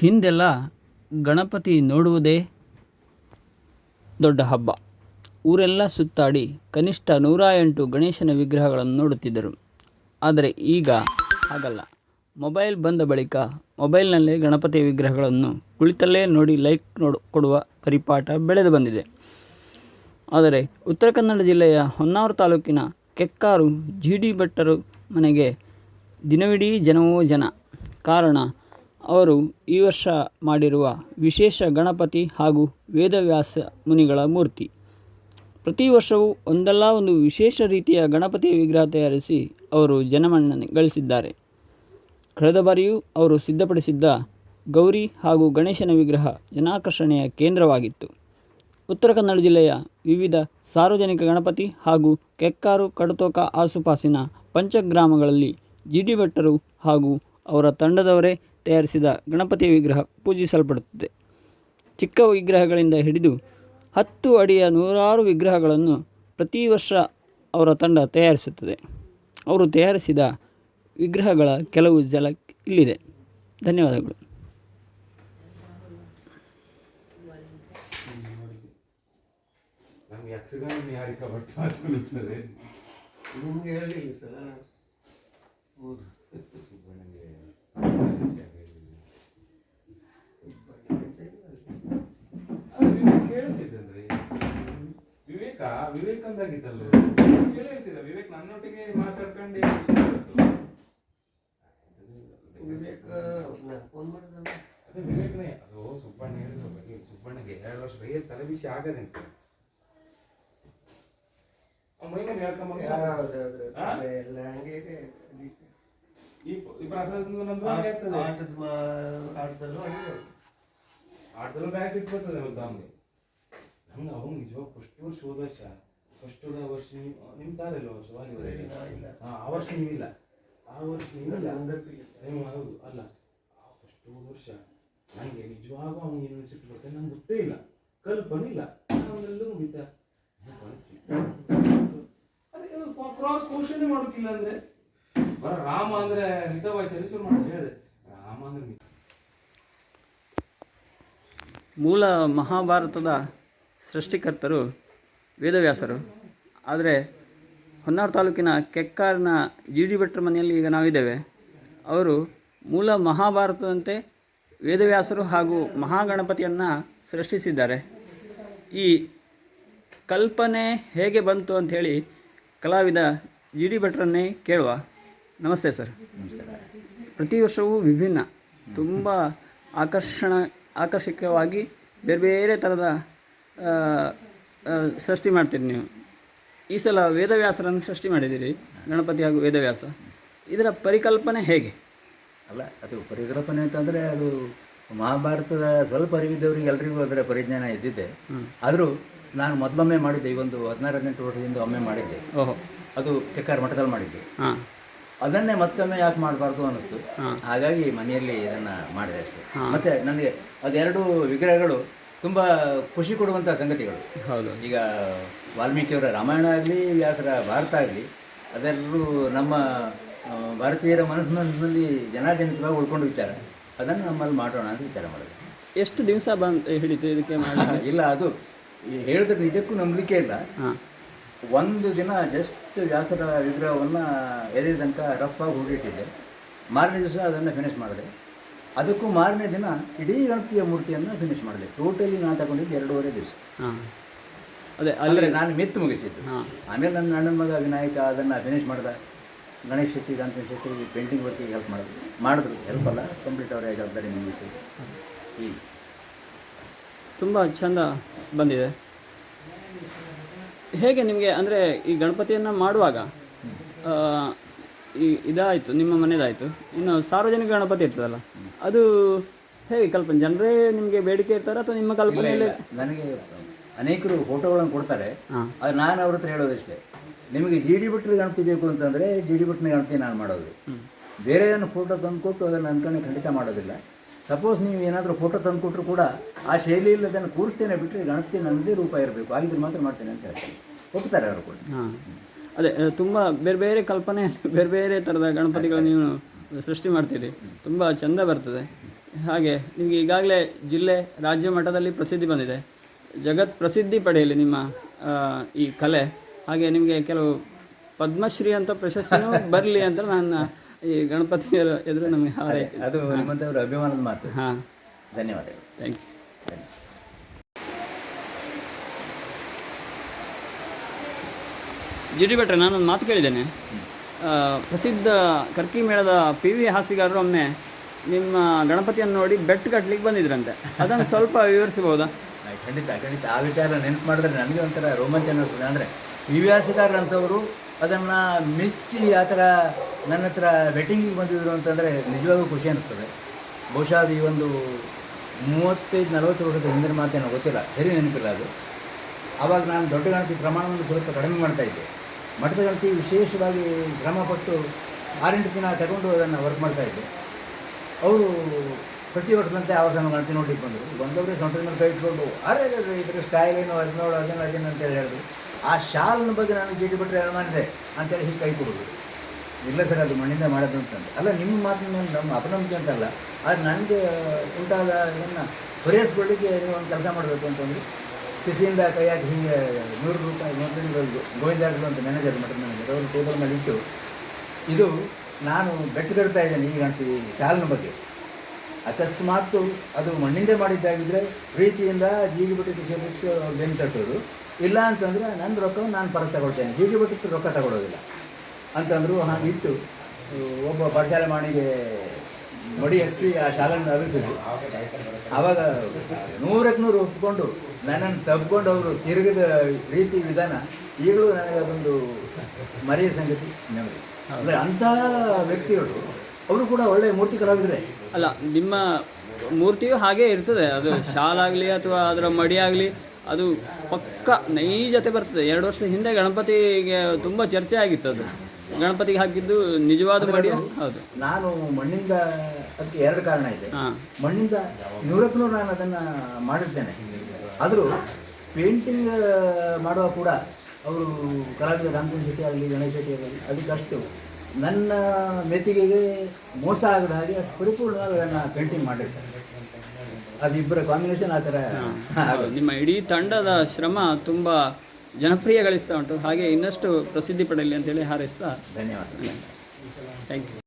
ಹಿಂದೆಲ್ಲ ಗಣಪತಿ ನೋಡುವುದೇ ದೊಡ್ಡ ಹಬ್ಬ. ಊರೆಲ್ಲ ಸುತ್ತಾಡಿ ಕನಿಷ್ಠ ನೂರ ಎಂಟು ಗಣೇಶನ ವಿಗ್ರಹಗಳನ್ನು ನೋಡುತ್ತಿದ್ದರು. ಆದರೆ ಈಗ ಹಾಗಲ್ಲ. ಮೊಬೈಲ್ ಬಂದ ಬಳಿಕ ಮೊಬೈಲ್ನಲ್ಲೇ ಗಣಪತಿ ವಿಗ್ರಹಗಳನ್ನು ಕುಳಿತಲ್ಲೇ ನೋಡಿ ಲೈಕ್ ನೋಡು, ಕೊಡುವ ಪರಿಪಾಠ ಬೆಳೆದು ಬಂದಿದೆ. ಆದರೆ ಉತ್ತರ ಕನ್ನಡ ಜಿಲ್ಲೆಯ ಹೊನ್ನಾವರ ತಾಲೂಕಿನ ಕೆಕ್ಕಾರು, ಜಿ ಡಿ ಭಟ್ಟರು ಮನೆಗೆ ದಿನವಿಡೀ ಜನವೋ ಜನ. ಕಾರಣ ಅವರು ಈ ವರ್ಷ ಮಾಡಿರುವ ವಿಶೇಷ ಗಣಪತಿ ಹಾಗೂ ವೇದವ್ಯಾಸ ಮುನಿಗಳ ಮೂರ್ತಿ. ಪ್ರತಿ ವರ್ಷವೂ ಒಂದಲ್ಲ ಒಂದು ವಿಶೇಷ ರೀತಿಯ ಗಣಪತಿಯ ವಿಗ್ರಹ ತಯಾರಿಸಿ ಅವರು ಜನಮನ್ನಣೆ ಗಳಿಸಿದ್ದಾರೆ ಕಳೆದ ಬಾರಿಯೂ ಅವರು ಸಿದ್ಧಪಡಿಸಿದ್ದ ಗೌರಿ ಹಾಗೂ ಗಣೇಶನ ವಿಗ್ರಹ ಜನಾಕರ್ಷಣೆಯ ಕೇಂದ್ರವಾಗಿತ್ತು. ಉತ್ತರ ಕನ್ನಡ ಜಿಲ್ಲೆಯ ವಿವಿಧ ಸಾರ್ವಜನಿಕ ಗಣಪತಿ ಹಾಗೂ ಕೆಕ್ಕಾರು ಕಡತೋಕ ಆಸುಪಾಸಿನ ಪಂಚಗ್ರಾಮಗಳಲ್ಲಿ ಜಿ ಡಿ ಭಟ್ಟರು ಹಾಗೂ ಅವರ ತಂಡದವರೇ ತಯಾರಿಸಿದ ಗಣಪತಿ ವಿಗ್ರಹ ಪೂಜಿಸಲ್ಪಡುತ್ತದೆ. ಚಿಕ್ಕ ವಿಗ್ರಹಗಳಿಂದ ಹಿಡಿದು ಹತ್ತು ಅಡಿಯ ನೂರಾರು ವಿಗ್ರಹಗಳನ್ನು ಪ್ರತಿ ವರ್ಷ ಅವರ ತಂಡ ತಯಾರಿಸುತ್ತದೆ. ಅವರು ತಯಾರಿಸಿದ ವಿಗ್ರಹಗಳ ಕೆಲವು ಜಲ ಇಲ್ಲಿದೆ. ಧನ್ಯವಾದಗಳು. ಯಕ್ಷಗಾನ ಯಾರಿಕ ಭಟ್ ಮಾತಾಡುತ್ತದೆ ನಿಮ್ಗೆ ಹೇಳಿಲ್ಲ ಸರ್. ಕೇಳ್ತಿದ್ದಂದ್ರೆ ವಿವೇಕ ವಿವೇಕ್ ಅಂದಾಗಿದ್ದಲ್ಲ? ಹೇಳ್ತಿದ್ದ ವಿವೇಕ್ ನನ್ನೊಟ್ಟಿಗೆ ಮಾತಾಡ್ಕೊಂಡು ವಿವೇಕ ಫೋನ್ ಮಾಡಿದ ಅದೇ ವಿವೇಕ್ನೇ. ಅದು ಸುಬ್ಬಣ್ಣ ಹೇಳಿದ್ರು. ಬಗ್ಗೆ ಸುಬ್ಬಣ್ಣಗೆ ಎರಡು ವರ್ಷ ಬೈಯ ತಲೆ ಬಿಸಿ ಆಗದೆ ಅಂತ. ಮೈ ಮೇಲೆ ಹೇಳ್ಕೊಂಬ ಎಲ್ಲ ಹಂಗೆ. ಈ ಈ ಪ್ರಸಾದದಿಂದ ನಮ್ದು ಹಾಗೆ ಆಗ್ತದೆ. ಆಟದ ಮಾ- ಆಟದಲ್ಲೂ ಹಂಗೆ ಆಟದಲ್ಲೂ ಬ್ಯಾಗ್ ಸಿಟ್ಟು ಬರ್ತದೆ ಅವ್ನಿಗೆ ಅವನಿಗೆ. ನಮ್ಗೆ ಅವನು ನಿಜವಾಗ ಫಸ್ಟ್ ವರ್ಷ ಹೋದ ವರ್ಷ ಫಸ್ಟ್ ಹೋದ ವರ್ಷ ನೀವು ನಿಮ್ ತಾರಲ್ಲ ವರ್ಷ ವಾಲಿಬಾಲ್ ಇಲ್ಲ, ಇಲ್ಲ. ಹಾ ಆ ವರ್ಷ ನೀವಿಲ್ಲ ಆ ವರ್ಷ ನೀವಿಲ್ಲ. ನೀವು ಹೌದು ಅಲ್ಲ. ಫಸ್ಟ್ ಹೋದ ವರ್ಷ ನನಗೆ ನಿಜವಾಗ ಅವನು ಏನು ಸಿಟ್ಟು ಬರ್ತದೆ ನಂಗೆ ಗೊತ್ತೇ ಇಲ್ಲ. ಕಲ್ಪನೆ ಇಲ್ಲ ಅವನೆಲ್ಲೂ ಮುಗಿತ ಕ್ರಾಸ್ ಕ್ವಶನ್ ಮಾಡೋಕ್ಕಿಲ್ಲ ಅಂದ್ರೆ? ಬರ ರಾಮ ಅಂದ್ರೆ ಹೇಳಿದೆ. ರಾಮ ಮೂಲ ಮಹಾಭಾರತದ ಸೃಷ್ಟಿಕರ್ತರು ವೇದವ್ಯಾಸರು. ಆದರೆ ಹೊನ್ನಾರ್ ತಾಲೂಕಿನ ಕೆಕ್ಕಾರಿನ ಜಿ ಭಟ್ರ ಮನೆಯಲ್ಲಿ ಈಗ ನಾವಿದ್ದೇವೆ. ಅವರು ಮೂಲ ಮಹಾಭಾರತದಂತೆ ವೇದವ್ಯಾಸರು ಹಾಗೂ ಮಹಾಗಣಪತಿಯನ್ನು ಸೃಷ್ಟಿಸಿದ್ದಾರೆ. ಈ ಕಲ್ಪನೆ ಹೇಗೆ ಬಂತು ಅಂಥೇಳಿ ಕಲಾವಿದ ಜಿ ಡಿ ಭಟ್ರನ್ನೇ ಕೇಳುವ. ನಮಸ್ತೆ ಸರ್. ಪ್ರತಿ ವರ್ಷವೂ ವಿಭಿನ್ನ ತುಂಬ ಆಕರ್ಷಣ ಆಕರ್ಷಕವಾಗಿ ಬೇರೆ ಬೇರೆ ಥರದ ಸೃಷ್ಟಿ ಮಾಡ್ತೀರಿ ನೀವು. ಈ ಸಲ ವೇದವ್ಯಾಸರನ್ನು ಸೃಷ್ಟಿ ಮಾಡಿದ್ದೀರಿ ಗಣಪತಿ ಹಾಗೂ ವೇದವ್ಯಾಸ. ಇದರ ಪರಿಕಲ್ಪನೆ ಹೇಗೆ? ಅಲ್ಲ ಅದು ಪರಿಕಲ್ಪನೆ ಅಂತಂದರೆ ಅದು ಮಹಾಭಾರತದ ಸ್ವಲ್ಪ ಅರಿವಿದ್ದವರಿಗೆ ಎಲ್ರಿಗೂ ಅದರ ಪರಿಜ್ಞಾನ ಇದ್ದಿದ್ದೆ. ಆದರೂ ನಾನು ಮೊದಲೊಮ್ಮೆ ಮಾಡಿದ್ದೆ ಈ ಒಂದು ಹದಿನಾರು ಹದಿನೆಂಟು ವರ್ಷದಿಂದ ಒಮ್ಮೆ ಮಾಡಿದ್ದೆ. ಓಹೋ. ಅದು ಕೆಕ್ಕಾರ್ ಮಠದಲ್ಲಿ ಮಾಡಿದ್ದೆ. ಹಾಂ. ಅದನ್ನೇ ಮತ್ತೊಮ್ಮೆ ಯಾಕೆ ಮಾಡಬಾರ್ದು ಅನಿಸ್ತು ಹಾಗಾಗಿ ಮನೆಯಲ್ಲಿ ಇದನ್ನು ಮಾಡಿದೆ ಅಷ್ಟೇ. ಮತ್ತೆ ನನಗೆ ಅದೆರಡು ವಿಗ್ರಹಗಳು ತುಂಬ ಖುಷಿ ಕೊಡುವಂಥ ಸಂಗತಿಗಳು. ಹೌದು. ಈಗ ವಾಲ್ಮೀಕಿಯವರ ರಾಮಾಯಣ ಆಗಲಿ ವ್ಯಾಸರ ಭಾರತ ಆಗಲಿ ಅದೆಲ್ಲರೂ ನಮ್ಮ ಭಾರತೀಯರ ಮನಸ್ಸಿನಲ್ಲಿ ಜನಾಜನಿತವಾಗಿ ಉಳ್ಕೊಂಡು ವಿಚಾರ. ಅದನ್ನು ನಮ್ಮಲ್ಲಿ ಮಾಡೋಣ ಅಂತ ವಿಚಾರ ಮಾಡಿದೆ. ಎಷ್ಟು ದಿವಸ ಬಂದು ಹಿಡಿತು ಇದಕ್ಕೆ ಇಲ್ಲ ಅದು ಹೇಳಿದ್ರೆ ನಿಜಕ್ಕೂ ನಂಬಲಿಕ್ಕೆ ಇಲ್ಲ. ಒಂದು ದಿನ ಜಸ್ಟ್ ವ್ಯಾಸರ ವಿಗ್ರಹವನ್ನು ಎದೆ ತನಕ ರಫ್ ಆಗಿ ಹುಡುಗಿಟ್ಟಿದ್ದೆ ಮಾರನೇ ದಿವಸ ಅದನ್ನು ಫಿನಿಶ್ ಮಾಡಿದೆ. ಅದಕ್ಕೂ ಮಾರನೇ ದಿನ ಇಡೀ ಗಣಪತಿಯ ಮೂರ್ತಿಯನ್ನು ಫಿನಿಶ್ ಮಾಡಿದೆ. ಟೋಟಲಿ ನಾನು ತಗೊಂಡಿದ್ದು ಎರಡೂವರೆ ದಿವಸ. ಹಾಂ. ಅದೇ ಅಲ್ಲಿ ನಾನು ಮೆತ್ತು ಮುಗಿಸಿದ್ದು. ಆಮೇಲೆ ನನ್ನ ಅಣ್ಣನ ಮಗ ವಿನಾಯಕ ಅದನ್ನು ಫಿನಿಶ್ ಮಾಡ್ದ. ಗಣೇಶ್ ಶೆಟ್ಟಿ ಗಾಂಧಿ ಶೆಟ್ಟಿ ಪೇಂಟಿಂಗ್ ವರ್ಕಿಗೆ ಹೆಲ್ಪ್ ಮಾಡಿದ್ರು. ಮಾಡಿದ್ರು. ಹೆಲ್ಪ್ ಅಲ್ಲ ಕಂಪ್ಲೀಟ್ ಅವರೇ ಜವಾಬ್ದಾರಿ ಮುಗಿಸಿ ತುಂಬ ಚೆಂದ ಬಂದಿದೆ. ಹೇಗೆ ನಿಮಗೆ ಅಂದರೆ ಈ ಗಣಪತಿಯನ್ನು ಮಾಡುವಾಗ ಈ ಇದಾಯಿತು ನಿಮ್ಮ ಮನೆಯದಾಯಿತು ಇನ್ನು ಸಾರ್ವಜನಿಕ ಗಣಪತಿ ಇರ್ತದಲ್ಲ ಅದು ಹೇಗೆ ಕಲ್ಪನೆ? ಜನರೇ ನಿಮಗೆ ಬೇಡಿಕೆ ಇರ್ತಾರೆ ಅಥವಾ ನಿಮ್ಮ ಕಲ್ಪನೆಯಲ್ಲಿ? ನನಗೆ ಅನೇಕರು ಫೋಟೋಗಳನ್ನು ಕೊಡ್ತಾರೆ. ಅದು ನಾನು ಅವ್ರ ಹತ್ರ ಹೇಳೋದಷ್ಟೇ ನಿಮಗೆ ಜಿ ಡಿ ಭಟ್ರ ಗಣಪತಿ ಬೇಕು ಅಂತಂದರೆ ಜಿ ಡಿ ಭಟ್ನ ಗಣಪತಿ ನಾನು ಮಾಡೋದು. ಬೇರೆ ಏನು ಫೋಟೋ ತಂದುಕೊಟ್ಟು ಅದನ್ನು ಅನ್ಕೊಂಡು ಖಂಡಿತ ಮಾಡೋದಿಲ್ಲ. ಸಪೋಸ್ ನೀವು ಏನಾದರೂ ಫೋಟೋ ತಂದು ಕೊಟ್ಟರು ಕೂಡ ಆ ಶೈಲಿಯಲ್ಲಿ ಅದನ್ನು ಕೂರಿಸ್ತೇನೆ ಬಿಟ್ಟರೆ ಗಣಪತಿ ನನ್ನದೇ ರೂಪ ಇರಬೇಕು. ಆಗಿದ್ರೆ ಮಾತ್ರ ಮಾಡ್ತೇನೆ ಅಂತ ಹೇಳ್ತಾರೆ. ಒಪ್ತಾರೆ ಅವರು ಕೂಡ. ಹಾಂ. ಅದೇ ತುಂಬ ಬೇರೆ ಬೇರೆ ಕಲ್ಪನೆ ಬೇರೆ ಬೇರೆ ಥರದ ಗಣಪತಿಗಳು ನೀವು ಸೃಷ್ಟಿ ಮಾಡ್ತೀರಿ. ತುಂಬ ಚೆಂದ ಬರ್ತದೆ. ಹಾಗೆ ನಿಮಗೆ ಈಗಾಗಲೇ ಜಿಲ್ಲೆ ರಾಜ್ಯ ಮಟ್ಟದಲ್ಲಿ ಪ್ರಸಿದ್ಧಿ ಬಂದಿದೆ. ಜಗತ್ ಪ್ರಸಿದ್ಧಿ ಪಡೆಯಲಿ ನಿಮ್ಮ ಈ ಕಲೆ. ಹಾಗೆ ನಿಮಗೆ ಕೆಲವು ಪದ್ಮಶ್ರೀ ಅಂತ ಪ್ರಶಸ್ತಿನೂ ಬರಲಿ ಅಂತ ನನ್ನ ಈ ಗಣಪತಿ ಎದುರು ನಮಗೆ ಹಾರೈಕೆ ಅದು ನಿಮ್ಮಂಥವ್ರ ಅಭಿಮಾನದ ಮಾತು. ಹಾಂ. ಧನ್ಯವಾದಗಳು. ಥ್ಯಾಂಕ್ ಯು ಜಿ ಡಿ ಭಟ್ರೆ ನಾನೊಂದು ಮಾತು ಕೇಳಿದ್ದೇನೆ. ಪ್ರಸಿದ್ಧ ಕರ್ಕಿ ಮೇಳದ ಪಿ ವಿ ಹಾಸಿಗಾರರು ಒಮ್ಮೆ ನಿಮ್ಮ ಗಣಪತಿಯನ್ನು ನೋಡಿ ಬೆಟ್ ಕಟ್ಲಿಕ್ಕೆ ಬಂದಿದ್ರಂತೆ. ಅದನ್ನು ಸ್ವಲ್ಪ ವಿವರಿಸಬಹುದಾ? ಖಂಡಿತ ಖಂಡಿತ. ಆ ವಿಚಾರ ನೆನಪು ಮಾಡಿದ್ರೆ ನನಗೆ ಒಂಥರ ರೋಮಾಂಚನ ಅನಿಸ್ತದೆ. ಅಂದರೆ ಅಂತವರು ಅದನ್ನು ಮೆಚ್ಚಿ ಆ ಥರ ನನ್ನ ಹತ್ರ ವೆಟ್ಟಿಂಗಿಗೆ ಬಂದಿದ್ರು ಅಂತಂದರೆ ನಿಜವಾಗೂ ಖುಷಿ ಅನಿಸ್ತದೆ. ಬಹುಶಃ ಅದು ಈ ಒಂದು ಮೂವತ್ತೈದು, ನಲವತ್ತು ವರ್ಷದ ಹಿಂದಿನ ಮಾತೇನೋ ಗೊತ್ತಿಲ್ಲ. ಸರಿ ನೆನಪಿಲ್ಲ ಅದು. ಆವಾಗ ನಾನು ದೊಡ್ಡ ಗಣತಿ ಪ್ರಮಾಣವನ್ನು ಸ್ವಲ್ಪ ಕಡಿಮೆ ಮಾಡ್ತಾ ಇದ್ದೆ. ಮಠದ ಗಣತಿ ವಿಶೇಷವಾಗಿ ಶ್ರಮಪಟ್ಟು ಆರೆಂಟು ದಿನ ತಗೊಂಡು ಅದನ್ನು ವರ್ಕ್ ಮಾಡ್ತಾ ಇದ್ದೆ. ಅವರು ಪ್ರತಿ ವರ್ಷದಂತೆ ಆವಾಗ ನಮ್ಮ ಗಣತಿ ನೋಡಿ ಬಂದರು. ಬಂದವರೇ ಸೊಂಟದ ಮೇಲೆ ಕೈ ಇಟ್ಕೊಂಡು, ಅರೆ ಇದ್ರೆ ಸ್ಟೈಲ್ ಏನು? ಅದನ್ನೋಳು ಅದನ್ನು ಅದನ್ನು ಅಂತೇಳಿ ಹೇಳಿದ್ರು. ಆ ಶಾಲ್ನ ಬಗ್ಗೆ ನಾನು ಜಿ ಬಿಟ್ಟರೆ ಬಿಟ್ಟರೆ ಮಾಡಿದೆ ಅಂತೇಳಿ ಹೀಗೆ ಕೈ ಕೊಡೋದು ಇಲ್ಲ ಸರ್, ಅದು ಮಣ್ಣಿಂದ ಮಾಡೋದು ಅಂತಂದು ಅಲ್ಲ, ನಿಮ್ಮ ಮಾತಿನ ನಮ್ಮ ಅಪನಂಬಿಕೆ ಅಂತಲ್ಲ, ಆದರೆ ನನಗೆ ಉಂಟಾದ ಇದನ್ನು ಪರಿಹರಿಸ್ಕೊಳ್ಳಿಕ್ಕೆ ನೀವು ಒಂದು ಕೆಲಸ ಮಾಡಬೇಕು ಅಂತಂದ್ರೆ ಕಿಸಿಯಿಂದ ಕೈಯಾಗಿ ಹೀಗೆ ನೂರು ರೂಪಾಯಿ ಮೊದಲಿಗೆ ಗೋವಿಂದಾಡ್ರು ಅಂತ ಮ್ಯಾನೇಜರ್ ಮಾಡಿದ್ರು ಮ್ಯಾನೇಜರ್ ಅವರು ಟೇಬಲ್ ಮೇಲೆ ಇಟ್ಟು, ಇದು ನಾನು ಬೆಟ್ಟಗಡ್ತಾ ಇದ್ದೇನೆ ಈ ಗಣತಿ ಶಾಲಿನ ಬಗ್ಗೆ. ಅಕಸ್ಮಾತ್ ಅದು ಮಣ್ಣಿಂದ ಮಾಡಿದ್ದಾಗಿದ್ದರೆ ಪ್ರೀತಿಯಿಂದ ಜೀಗಿ ಬಿಟ್ಟಿದ್ದು ಸೇರಿಟ್ಟು ಬೆನ್ನು ಕಟ್ಟೋದು ಇಲ್ಲ ಅಂತಂದರೆ ನನ್ನ ರೊಕ್ಕವನ್ನು ನಾನು ಪರ ತಗೊಳ್ತೇನೆ. ಜೀಗಿ ಬಿಟ್ಟಿದ್ದು ರೊಕ್ಕ ತಗೊಳ್ಳೋದಿಲ್ಲ ಅಂತಂದರು ಹಾಗೆ ಇತ್ತು. ಒಬ್ಬ ಪಾಠಶಾಲೆ ಮಾಡಿಗೆ ಮಡಿ ಹಚ್ಚಿ ಆ ಶಾಲೆಯನ್ನು ಅರಸಿದ್ರು. ಆವಾಗ ನೂರಕ್ಕೆ ನೂರು ಒಪ್ಪಿಕೊಂಡು ನನ್ನನ್ನು ತಬ್ಕೊಂಡು ಅವರು ತಿರುಗಿದ ರೀತಿ ವಿಧಾನ ಈಗಲೂ ನನಗೆ ಅದೊಂದು ಮರೆಯ ಸಂಗತಿ. ನೆಮ್ಮದಿ ಅಂದರೆ ಅಂಥ ವ್ಯಕ್ತಿಗಳು, ಅವರು ಕೂಡ ಒಳ್ಳೆಯ ಮೂರ್ತಿ ಕಲಾವಿದ್ರೆ ಅಲ್ಲ, ನಿಮ್ಮ ಮೂರ್ತಿಯು ಹಾಗೇ ಇರ್ತದೆ. ಅದು ಶಾಲಾಗಲಿ ಅಥವಾ ಅದರ ಮಡಿಯಾಗಲಿ, ಅದು ಪಕ್ಕ ನೈಜತೆ ಬರ್ತದೆ. ಎರಡು ವರ್ಷದ ಹಿಂದೆ ಗಣಪತಿಗೆ ತುಂಬ ಚರ್ಚೆ ಆಗಿತ್ತು ಅದು. ಗಣಪತಿಗೆ ಹಾಕಿದ್ದು ನಿಜವಾದ ಮಡಿ ಹೌದು. ನಾನು ಮಣ್ಣಿಂದ ಅದಕ್ಕೆ ಎರಡು ಕಾರಣ ಇದೆ. ಮಣ್ಣಿಂದ ನೂರಕ್ಕೂ ನಾನು ಅದನ್ನು ಮಾಡಿದ್ದೇನೆ. ಆದರೂ ಪೇಂಟಿಂಗ್ ಮಾಡುವ ಕೂಡ ಅವರು ಕಲಾವಿದ ರಾಮಚಂದ್ರ ಶೆಟ್ಟಿ ಆಗಲಿ ಗಣೇಶ ಶೆಟ್ಟಿ ಆಗಲಿ ಅದಕ್ಕಷ್ಟು ನನ್ನ ಮೆತ್ತಿಗೆಗೆ ಮೋಸ ಆಗದ ಹಾಗೆ ಅಷ್ಟು ಪರಿಪೂರ್ಣವಾಗಿ ಅದನ್ನು ಪೇಂಟಿಂಗ್ ಮಾಡಿರ್ತಾರೆ ಅದು ಇಬ್ಬರ ಕಾಂಬಿನೇಷನ್ ಆ ಥರ ನಿಮ್ಮ ಇಡೀ ತಂಡದ ಶ್ರಮ ತುಂಬ ಜನಪ್ರಿಯ ಗಳಿಸ್ತಾ ಉಂಟು. ಹಾಗೆ ಇನ್ನಷ್ಟು ಪ್ರಸಿದ್ಧಿ ಪಡೆಯಲಿ ಅಂತೇಳಿ ಹಾರೈಸ್ತಾ ಧನ್ಯವಾದ. Thank you